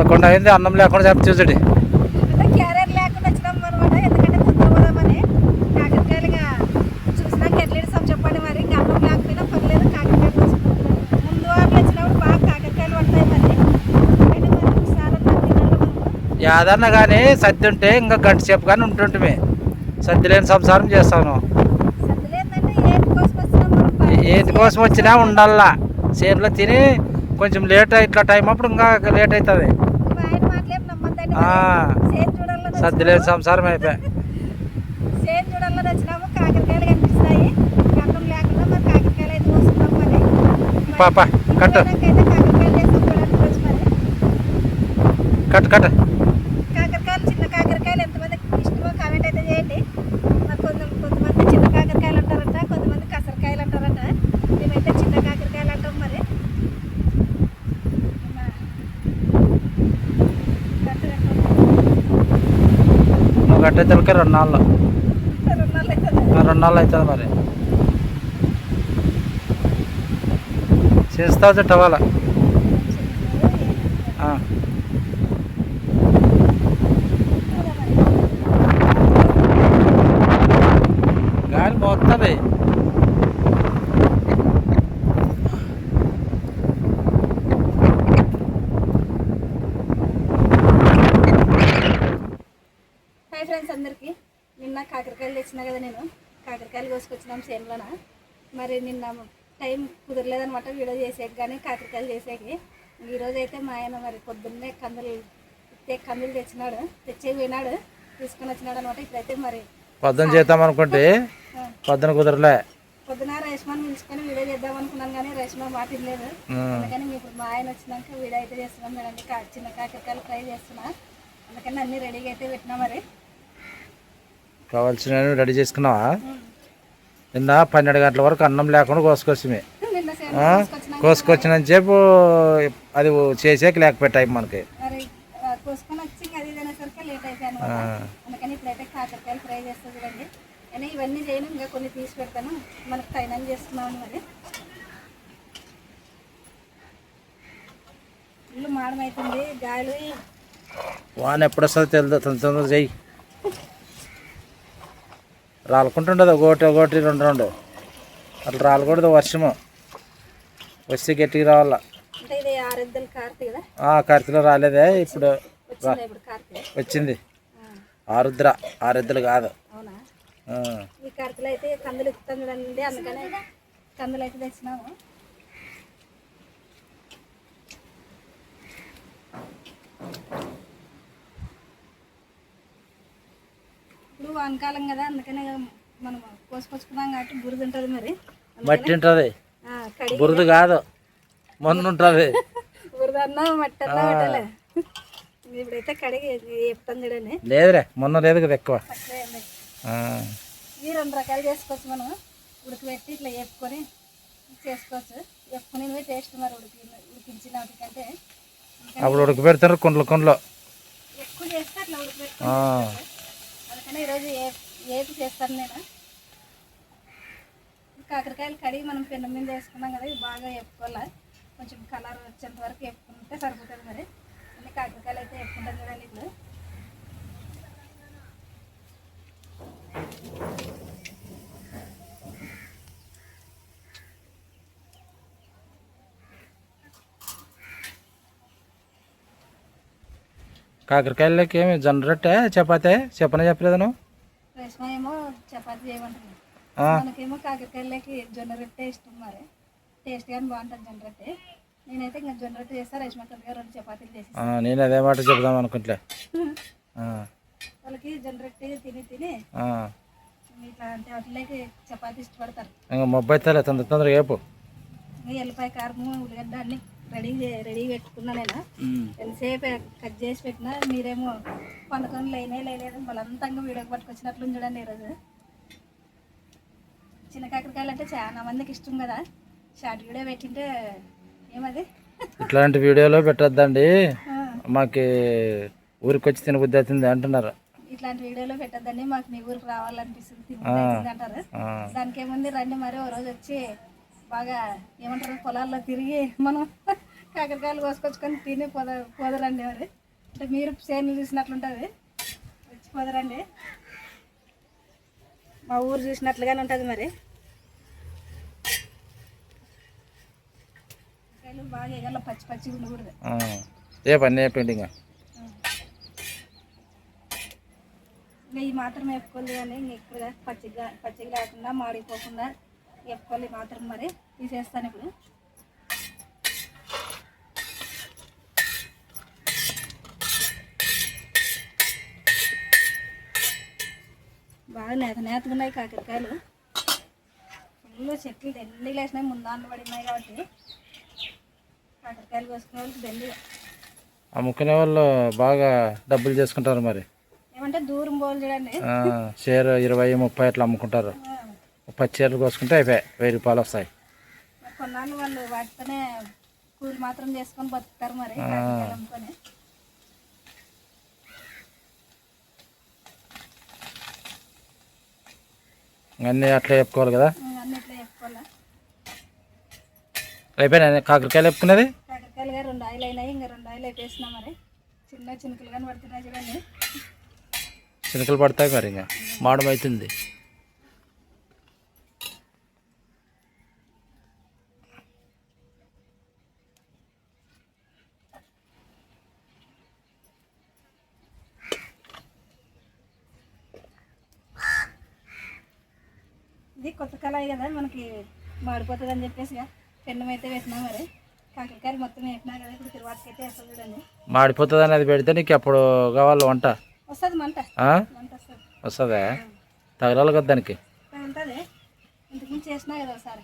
పదకొండు అయింది అన్నం లేకుండా చెప్పి చూసండి. యాదన్న కానీ సర్ది ఉంటే ఇంకా గంట సేపు కానీ ఉంటుంటే సర్ది లేని సంసారం చేస్తాను. ఏంటి కోసం వచ్చినాం మనం? బయట ఏది కోసం వచ్చినా ఉండాలా చేనులో తిని కొంచెం లేట్ ఇట్లా టైం అప్పుడు ఇంకా లేట్ అవుతుంది. మాటలేం నమ్మద్దండి ఆ. సేన్ చూడాలని సర్ది లేని సంసారం అయిపోయి. సేన్ చూడాలని వచ్చినాము కాకరకాయలు కనిపిస్తాయి. గంధం లేకుండా మరి కాకరకాయలు అయితే కోసుకున్నాం మరి. మరి పాప కట్టు. ఇంటికి కాకరకాయలు చేసి చూడడానికి వచ్చి మరి. కట్ కట్ కాకరకాయలు చిన్న కాకరకాయలు ఎంతమందికి ఇష్టమో కామెంట్ అయితే చేయండి మరి కొంత కొంతమంది చిన్న కాకరకాయలు అంటారంట కొంతమంది కసరకాయలు అంటారంట మేమైతే చిన్న కాకరకాయలు అంటాం మరి మా- కట్టు కట్టు. నువ్వు కట్టే తెలక రెండు నాళ్ళు రెండు నాళ్ళు అవుతుంది మరి. చేస్తావు చుట్టవాల? గాలి మోస్తుంది హాయ్ ఫ్రెండ్స్ అందరికీ నిన్న తెచ్చినా కదా నేను. కాకరకాయలు కోసుకొచ్చినాం చేనులోన మరి నిన్న టైం కుదరలేదనమాట వీడియో చేసేకి కానీ కాకరకాయలు చేసేకి. ఈరోజు అయితే మా ఆయన మరి పొద్దున్నే కందులు కందులు తెచ్చినాడు. తెచ్చే పోయినాడు. తీసుకొని వచ్చినాడు అనమాట ఇప్పుడైతే మరి పొద్దున చేద్దాం అనుకుంటే పొద్దున కుదరలే. పొద్దున రేష్మాన్ పిలుచుకొని వీడియో చేద్దాం అనుకున్నాను కానీ రేష్మా మాట లేదు ఉమ్. అందుకని ఇప్పుడు మా ఆయన వచ్చినాక వీడియో అయితే చేస్తున్నాం మేడం. చిన్న కాకరకాయలు ఫ్రై చేస్తున్నా. అందుకని అన్నీ రెడీగా అయితే పెట్టినా మరి. కావాల్సినవి రెడీ చేసుకున్నావా? నిన్న పన్నెండు గంటల వరకు అన్నం లేకుండా కోసుకొచ్చిమే కోసుకొచ్చినంత సేపు అది చేసేకి మనకి. ఇవన్నీ చేయను ఇంకా కొన్ని తీసి పెడతాను. మనకు ఫైనల్ చేస్తున్నాను మరి. ఇల్లు మాడమవుతుంది గాలి. వాన ఎప్పుడు వస్తుందో తెలియదు తొందర తొందర చెయ్యి. రాలుకుంటుండదు ఒకటి ఒకటి రెండు రెండు. అట్లా రాలకూడదు వర్షము. వస్తే గట్టిగా రావాల. కార్తీలో రాలేదే ఇప్పుడు వచ్చింది ఆరుద్ర ఆరుద్రలు కాదు. అవునా? ఆ. ఈ కార్తీలో అయితే కందులు ఇస్తాం చూడండి అందుకనే కందులు అయితే తెచ్చినాము. ఇప్పుడు వానకాలం కదా అందుకనే మనం కోసుకొచ్చుకున్నాం కాబట్టి బురద ఉంటుంది మరి. మట్టి ఉంటుంది. బురద కాదు మొన్న ఉంటుంది. బురద అన్నా మట్టి అన్నా పెట్టలే. ఇప్పుడైతే కడిగి చెప్తాను చూడండి. లేదురే మొన్న లేదు కదా ఎక్కువ. ఈ రెండు రకాలు చేసుకోవచ్చు మనం. ఉడకబెట్టి ఇట్లా వేపుకొని చేసుకోవచ్చు. వేపుకొని టేస్ట్ మరి ఉడికి ఉడికించిన వాటికంటే అప్పుడు ఉడకబెడతారు కుండలు కుండలు. ఎక్కువ చేస్తే అట్లా ఉడకబెట్టి ఆ. ఈరోజు ఏ ఏపి చేస్తాను నేను కాకరకాయలు కడిగి మనం పెన్ను మీద వేసుకున్నాం కదా ఇవి బాగా వేపుకోవాలి? కొంచెం కలర్ వచ్చేంత వరకు వేపుకుంటే సరిపోతుంది మరి. అన్ని కాకరకాయలు అయితే వేపుకుంటాం కదా ఇప్పుడు. కాకరకాయలకి ఏమి జొన్న రొట్టె చపాతే? చెప్పనే చెప్పలేదు నువ్వు? రేష్మ ఏమో చపాతీ చేయమంటుంది. మనకేమో కాకరకాయలకి జొన్న రొట్టె ఇష్టం మరి. టేస్ట్ కానీ బాగుంటుంది జొన్న రొట్టె. నేనైతే ఇంకా జొన్న రొట్టె చేస్తా రేష్మ కొద్దిగా రెండు చపాతీలు చేసి నేను అదే మాట చెప్దాం అనుకుంటలే. వాళ్ళకి జొన్న రొట్టె తిని తిని. ఇట్లా అంటే వాటిలోకి చపాతీ ఇష్టపడతారు. ఇంకా మొబ్బై తలే తొందర తొందరగా ఇంకా ఎల్లిపాయ కారము ఉల్లిగడ్డ అన్ని. రెడీ రెడీ పెట్టుకున్నా నేను. ఎంతసేపు కట్ చేసి పెట్టినా మీరేమో పండుకొని లేనే లేదు బలవంతంగా వీడియోకి పట్టుకొచ్చినట్లు చూడండి ఈరోజు. చిన్న కాకరకాయలు అంటే చాలా మందికి ఇష్టం కదా. షార్ట్ వీడియో పెట్టింటే ఏమది? ఇట్లాంటి వీడియోలో పెట్టొద్దండి. మాకు ఊరికి వచ్చి తినబుద్ధి అవుతుంది అంటున్నారు. ఇట్లాంటి వీడియోలో పెట్టద్దండి. మాకు మీ ఊరికి రావాలనిపిస్తుంది అంటారు. దానికి ఏముంది రండి మరి ఓ రోజు వచ్చి బాగా ఏమంటారు పొలాల్లో తిరిగి మనం కాకరకాయలు కోసుకొచ్చుకొని తిని పోద పోదరండి మరి. అంటే మీరు సేన్లు చూసినట్లుంటుంది. వచ్చి పోదరండి. మా ఊరు చూసినట్లుగానే ఉంటుంది మరి. కాయలు బాగా ఎగల పచ్చి పచ్చి ఉండకూడదు. పని పెయింటింగ్ ఇంకా. ఈ మాత్రం వేపుకోవాలి కానీ ఇంక ఎక్కువగా పచ్చిగా పచ్చిగా లేకుండా మాడిపోకుండా వేపుకోవాలి ఈ మాత్రం మరి తీసేస్తాను ఇప్పుడు. బాగా నేత ఉన్నాయి కాకరకాయలు. ఫుల్ చెట్లు దండిగా వేసినాయి ముందాండ పడినాయి కాబట్టి. కాకరకాయలు కోసుకునే వాళ్ళకి దండిగా అమ్ముకునే వాళ్ళు బాగా డబ్బులు చేసుకుంటారు మరి. ఏమంటే దూరం పోలు చూడండి. ఆ, షేర్ ఇరవై ముప్పై అట్లా అమ్ముకుంటారు. ఆ, పచ్చి చీరలు కోసుకుంటే అయిపోయాయి. వెయ్యి రూపాయలు వస్తాయి. కొన్నాళ్ళు వాళ్ళు వాటితోనే కూలి మాత్రం చేసుకొని బతుకుతారు మరి అమ్ముకొని అన్నీ అట్లా చెప్పుకోవాలి కదా? చెప్పుకోవాలా? అయిపోయినా కాకరకాయలు చెప్పుకునేది కాకరకాయలుగా రెండు ఆయిలు అయినాయి ఇంకా రెండు ఆయిలు అయిపోయినా మరి. చిన్న చినుకులు కానీ పడుతున్నాయి చూడండి. చినుకలు పడతాయి మరి ఇంకా. మాడం అవుతుంది ఇది కొత్త కళాయి కదా మనకి మాడిపోతుంది అని చెప్పేసి పెన్నం అయితే వేసినా మరి. కాకరకాయలు మొత్తం వేసినా కదా ఇప్పుడు తిరువాతకి అయితే వేస్తాం చూడండి. మాడిపోతుంది అనేది పెడితే నీకు ఎప్పుడు కావాలి వంట? వస్తుంది మంట. వస్తుంది. వస్తుందా? తగలాలి కదా దానికి. ఉంటుంది. ఇంతకుముందు చేసినా కదా ఒకసారి.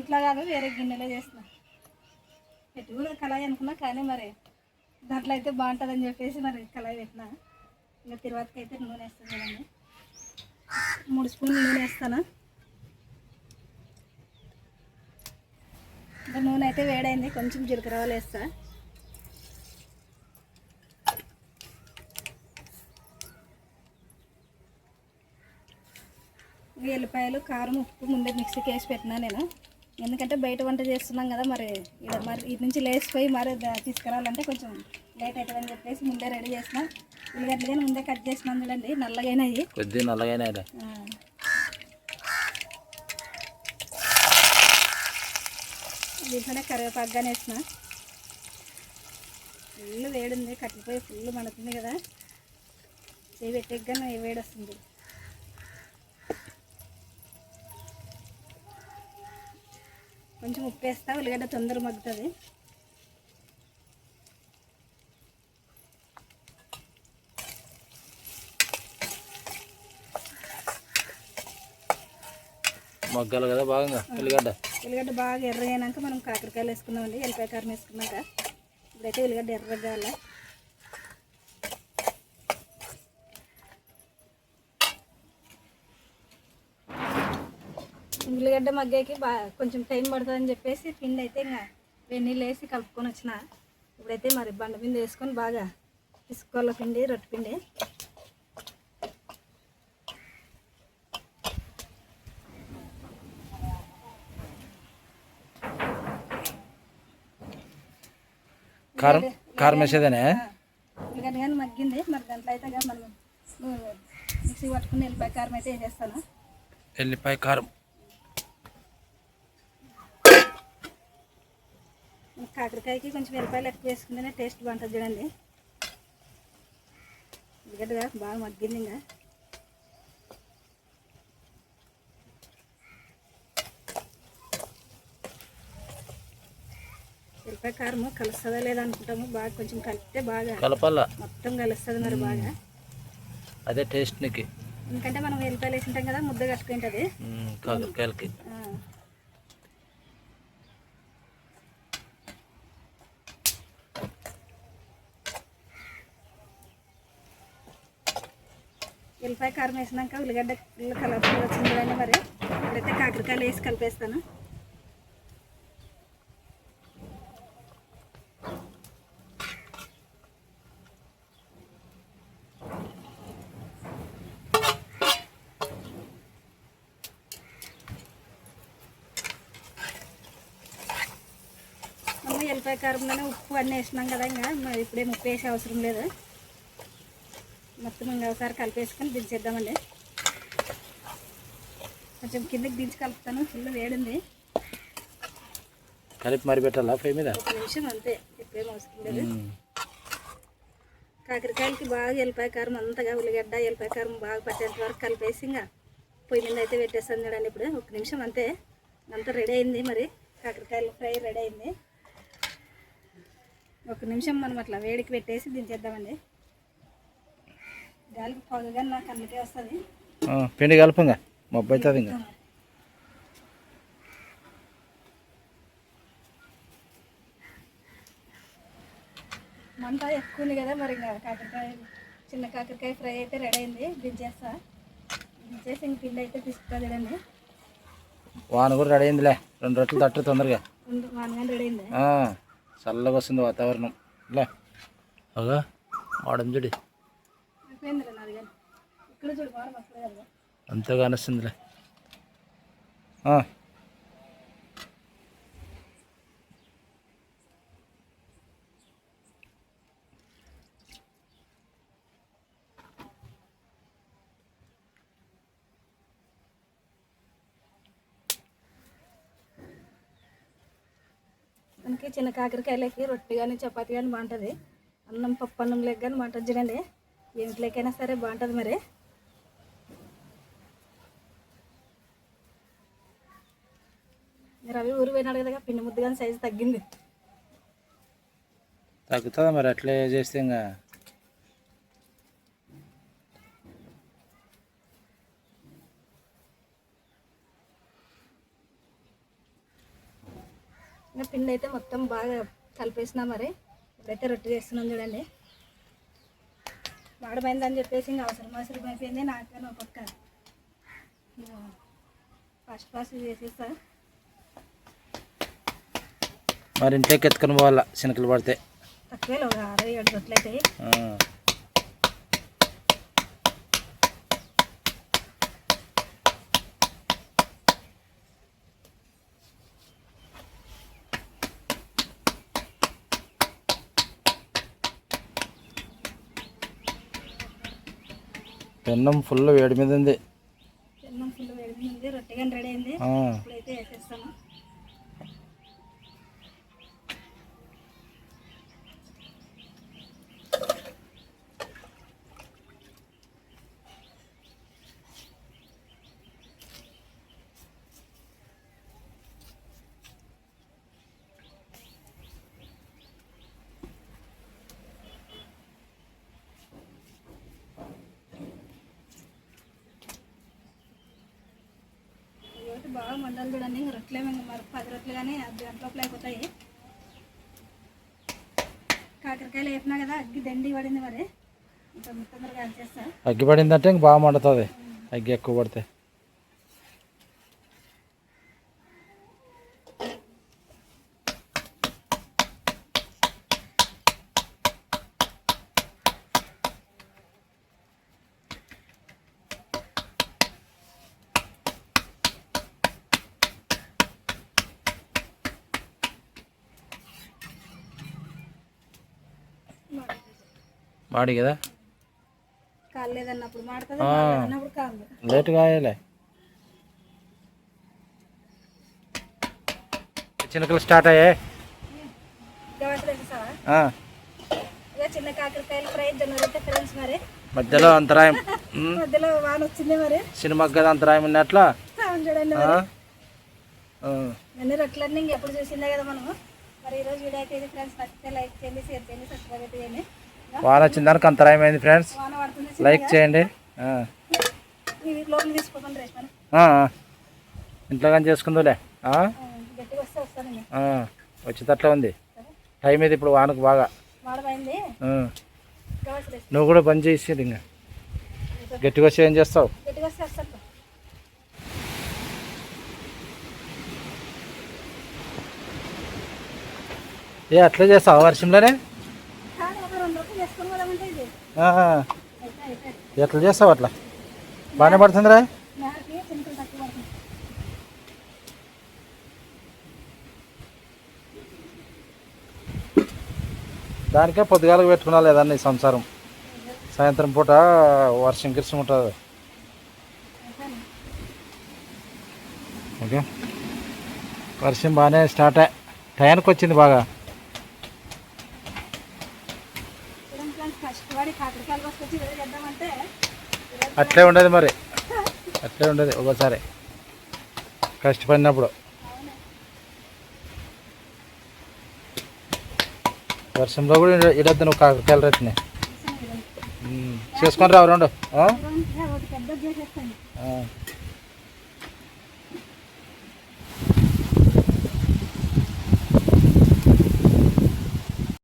ఇట్లా కాదు వేరే గిన్నెలో చేసిన. పెట్టి కూడా కళాయి అనుకున్నా కానీ మరి దాంట్లో అయితే బాగుంటుందని చెప్పేసి మరి కళాయి పెట్టిన. ఇంకా తిరువాతకి అయితే నూనె వేస్తాను కదండి మూడు స్పూన్లు నూనె వేస్తాను. ఇంకా నూనె అయితే వేడైంది. కొంచెం జీలకర్ర వేస్తా. ఎల్లిపాయలు కారం ఉప్పు ముందే మిక్సీకి వేసి పెట్టినా నేను. ఎందుకంటే బయట వంట చేస్తున్నాం కదా మరి ఇడ మరి ఇటు నుంచి లేచిపోయి మరి తీసుకురావాలంటే కొంచెం లేట్ అవుతుందని చెప్పేసి ముందే రెడీ చేసిన. ఉల్లిగడ్డలు కానీ ముందే కట్ చేసినాం చూడండి నల్లగైనాయి. కొద్దిగా నల్లగానే దీంట్లోనే కరివేపాకుగానే వేసిన. ఫుల్ వేడింది కట్టిపోయి ఫుల్ మండుతుంది కదా. చేయి పెట్టేగానే వేడి వస్తుంది కొంచెం ఉప్పు వేస్తా ఉల్లిగడ్డ తొందర మగ్గుతుంది. మగ్గాలి కదా బాగా ఉల్లిగడ్డ. ఉల్లిగడ్డ బాగా ఎర్రగైనాక మనం కాకరకాయలు వేసుకుందామండి ఎల్లిపాయ కారం వేసుకున్నాక. ఇప్పుడైతే ఉల్లిగడ్డ ఎర్రగాల. ఉల్లిగడ్డ మగ్గాకి బాగా కొంచెం టైం పడుతుందని చెప్పేసి పిండి అయితే ఇంకా వెన్నీళ్ళు వేసి కలుపుకొని వచ్చిన. ఇప్పుడైతే మరి బండ పిండి వేసుకొని బాగా పిసుకోవాల పిండి రొట్టె పిండి. కారం కారం వేసేదేనే? కానీ మగ్గింది మరి దాంట్లో అయితే మనం మిక్సీ పట్టుకుని వెళ్ళిపోయి కారం అయితే వేసేస్తాను. ఎల్లిపాయ కారం. కాకరకాయకి కొంచెం వెల్లిపాయలు ఎక్కువ వేసుకుంటేనే టేస్ట్ బాగుంటుంది చూడండి. ఉల్లిగడ్డ బాగా మగ్గింది ఇంకా. వెల్లిపాయ కారము కలుస్తుందా లేదా అనుకుంటాము. బాగా కొంచెం కలిపితే బాగా కలపాల? మొత్తం కలుస్తుంది మరి బాగా. అదే టేస్ట్ నీకు. ఎందుకంటే మనం వెల్లిపాయలు వేసింటాం కదా ముద్ద కట్టుకుంటుంది. కాకరకాయలకి ఆ. ఎల్లిపాయ కారం వేసినాక ఉల్లిగడ్డ కలర్ఫుల్ వచ్చింది కదండి మరి. ఇప్పుడైతే కాకరకాయలు వేసి కలిపేస్తాను. ఎల్లిపాయ కారంలోనే ఉప్పు అన్నీ వేసినాం కదా ఇంకా. మరి ఇప్పుడేం ఉప్పు వేసే అవసరం లేదు. మొత్తం ఇంకా ఒకసారి కలిపేసుకొని దించేద్దామండి. కొంచెం కిందకి దించి కలుపుతాను. ఫుల్ వేడింది. కలిపి మరి పెట్టాలా పొయ్యి మీద? ఒక నిమిషం అంతే. ఎక్కువేం అవసరం లేదు. కాకరకాయలకి బాగా ఎల్లిపాయ కారం అంతగా ఉల్లిగడ్డ ఎల్లిపాయ కారం బాగా పట్టేంత వరకు కలిపేసి ఇంకా పొయ్యి మీద అయితే పెట్టేస్తాను చూడండి ఇప్పుడు. ఒక నిమిషం అంతే. అంతా రెడీ అయింది మరి. కాకరకాయల ఫ్రై రెడీ అయింది. ఒక నిమిషం మనం అట్లా వేడికి పెట్టేసి దించేద్దామండి. గాలికి పొగగా నాకు అందుకే వస్తుంది. పిండి కలుపుగా మబ్బు అవుతుంది ఇంకా. మంట ఎక్కువ ఉంది కదా మరి ఇంకా కాకరకాయ చిన్న కాకరకాయ ఫ్రై అయితే రెడీ అయింది దించేస్తా. దించేసి ఇంక పిండి అయితే తీసుకుంటా చూడండి వాన కూడా రెడీ అయిందిలే రెండు రొట్టెలు తట్టు తొందరగా. రెండు వానగానే రెడీ అయింది? చల్లగా వస్తుంది వాతావరణం. లే. అగా వాడని చూడు. అయిపోయిందిలే నాది కానీ ఇక్కడ చూడు బాగా వస్తుంది కదా అంతగా అనిస్తుందిలే కాకరకాయలకి చిన్న కాకరకాయలకి రొట్టె కానీ చపాతి కానీ బాగుంటుంది. అన్నం పప్పు అన్నం లేక కానీ బాగుంటుంది చూడండి. ఏమిటికైనా సరే బాగుంటుంది మరి. రవి ఊరు పోయినాడు కదా పిండి ముద్ద కానీ సైజు తగ్గింది. తగ్గుతుందా మరి అట్లే చేస్తే ఇంకా? ఇంకా పిండి అయితే మొత్తం బాగా కలిపేసినా మరి ఇప్పుడైతే రొట్టె చేస్తున్నాం చూడండి. వాడమైందని చెప్పేసి ఇంకా అవసరం అవసరం అయిపోయింది నాకని ఒక పక్క ఫస్ట్ ఫాస్ట్ చేసేస్తా. మరి ఇంట్లోకి ఎత్తుకొని పోవాలా శనకలు పడితే? తక్కువే ఒక ఆరు ఏడు రొట్టెలు అవుతాయి పెన్నం ఫుల్ వేడి మీద ఉంది అన్నం ఫుల్ వేడి ఉంది రొట్టె కానీ రెడీ అయింది ఆ, ఇప్పుడైతే వేసేస్తాను ఇవి బాగా మండలు చూడండి. ఇంక రొట్టెలు మరి పది రొట్టెలు కానీ అది గంటలోపల అయిపోతాయి కాకరకాయలు వేపినా కదా అగ్గి దండి పడింది మరి. ఇంకా తొందరగా చేస్తా అగ్గి పడిందంటే ఇంక బాగా మండుతుంది. అగ్గి ఎక్కువ పడితే. మాడి కదా? లేటుగా అయ్యలే చిన్నకలు స్టార్ట్ అయ్యాయి. చిన్న కాకరకాయలు ఫ్రై జొన్న ఫ్రెండ్స్ మరి. మధ్యలో అంతరాయం. మధ్యలో వాన వచ్చింది మరి. సినిమాకి కదా అంతరాయం ఉన్నట్లా? చూడండి అన్ని ఇంకెప్పుడు చూసిందే కదా మనము. మరి ఈరోజు వీడియో అయితే ఫ్రెండ్స్ నచ్చితే లైక్ చేయండి షేర్ చేయండి సబ్స్క్రైబ్ చేయండి. వాన వచ్చిన దానికి అంతరాయమైంది అయింది ఫ్రెండ్స్. లైక్ చేయండి. ఇంట్లో కానీ చేసుకుందులే. ఆ? వచ్చేటట్లే ఉంది. టైం ఇది ఇప్పుడు వానకు బాగా. నువ్వు కూడా బంద్ చేసేది ఇంకా. గట్టిగా వచ్చి ఏం చేస్తావు? ఏ అట్లా చేస్తావు? వర్షంలోనే కానీ ఒక రెండు రోజులు చేసుకొని పోదామంటే ఇది ఆహా. అయితే అయితే ఎట్లా చేస్తావు అట్లా? బాగానే పడుతుందిరా దానికే పొద్దుగాలకు పెట్టుకున్నా లేదండి సంసారం. సాయంత్రం పూట వర్షం గిర్సం ఉంటుంది. ఓకే. వర్షం బాగానే స్టార్ట్ టయానికి వచ్చింది బాగా. కష్టపడి కాకరకాయలు చేద్దామంటే అట్లే ఉండదు మరి అట్లే ఉండదు ఒకసారి కష్టపడినప్పుడు. వర్షంలో కూడా ఇడద్దు నువ్వు కాకరకాయలు రైతుని. చేసుకొని రావు రెండు